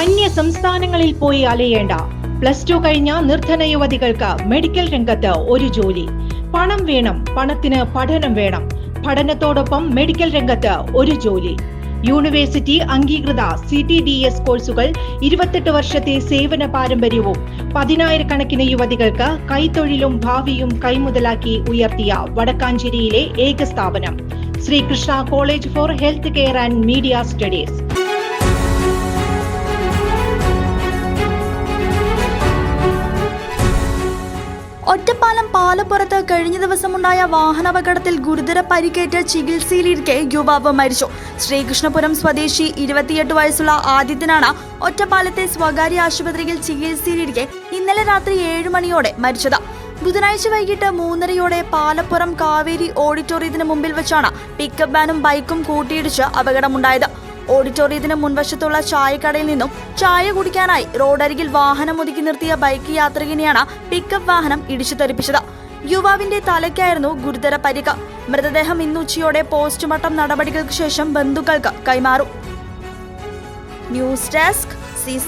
അന്യ സംസ്ഥാനങ്ങളിൽ പോയി അലയേണ്ട. പ്ലസ് ടു കഴിഞ്ഞ നിർധന യുവതികൾക്ക് മെഡിക്കൽ രംഗത്ത് ഒരു ജോലി. പണം വേണം പണത്തിന് പഠനം വേണം. പഠനത്തോടൊപ്പം മെഡിക്കൽ രംഗത്ത് ഒരു ജോലി. യൂണിവേഴ്സിറ്റി അംഗീകൃത സി ടി ഡി എസ് കോഴ്സുകൾ ഇരുപത്തെട്ട് വർഷത്തെ സേവന പാരമ്പര്യവും പതിനായിരക്കണക്കിന് യുവതികൾക്ക് കൈത്തൊഴിലും ഭാവിയും കൈമുതലാക്കി ഉയർത്തിയ വടക്കാഞ്ചേരിയിലെ ഏക സ്ഥാപനം Sreekrishna college for health care and media studies. Ottapalam പാലപ്പുറത്ത് കഴിഞ്ഞ ദിവസമുണ്ടായ വാഹനാപകടത്തിൽ ഗുരുതര പരിക്കേറ്റ് ചികിത്സയിലിരിക്കെ യുവാവ് മരിച്ചു. ശ്രീകൃഷ്ണപുരം സ്വദേശി ഇരുപത്തിയെട്ട് വയസ്സുള്ള ആദിത്യനാണ് ഒറ്റപ്പാലത്തെ സ്വകാര്യ ആശുപത്രിയിൽ ചികിത്സയിലിരിക്കെ ഇന്നലെ രാത്രി ഏഴ് മണിയോടെ മരിച്ചത്. ബുധനാഴ്ച വൈകിട്ട് മൂന്നരയോടെ പാലപ്പുറം കാവേരി ഓഡിറ്റോറിയത്തിന് മുമ്പിൽ വെച്ചാണ് പിക്കപ്പ് വാനും ബൈക്കും കൂട്ടിയിടിച്ച് അപകടമുണ്ടായത്. ഓഡിറ്റോറിയത്തിന് മുൻവശത്തുള്ള ചായക്കടയിൽ നിന്നും ചായ കുടിക്കാനായി റോഡരികിൽ വാഹനം ഒതുക്കി നിർത്തിയ ബൈക്ക് യാത്രികനെയാണ് പിക്കപ്പ് വാഹനം ഇടിച്ചു തെറിപ്പിച്ചത്. യുവാവിന്റെ തലയ്ക്കായിരുന്നു ഗുരുതര പരിക മൃതദേഹം ഇന്ന് ഉച്ചയോടെ പോസ്റ്റ്മോർട്ടം നടപടികൾക്ക് ശേഷം ബന്ധുക്കൾക്ക് കൈമാറും. News desk C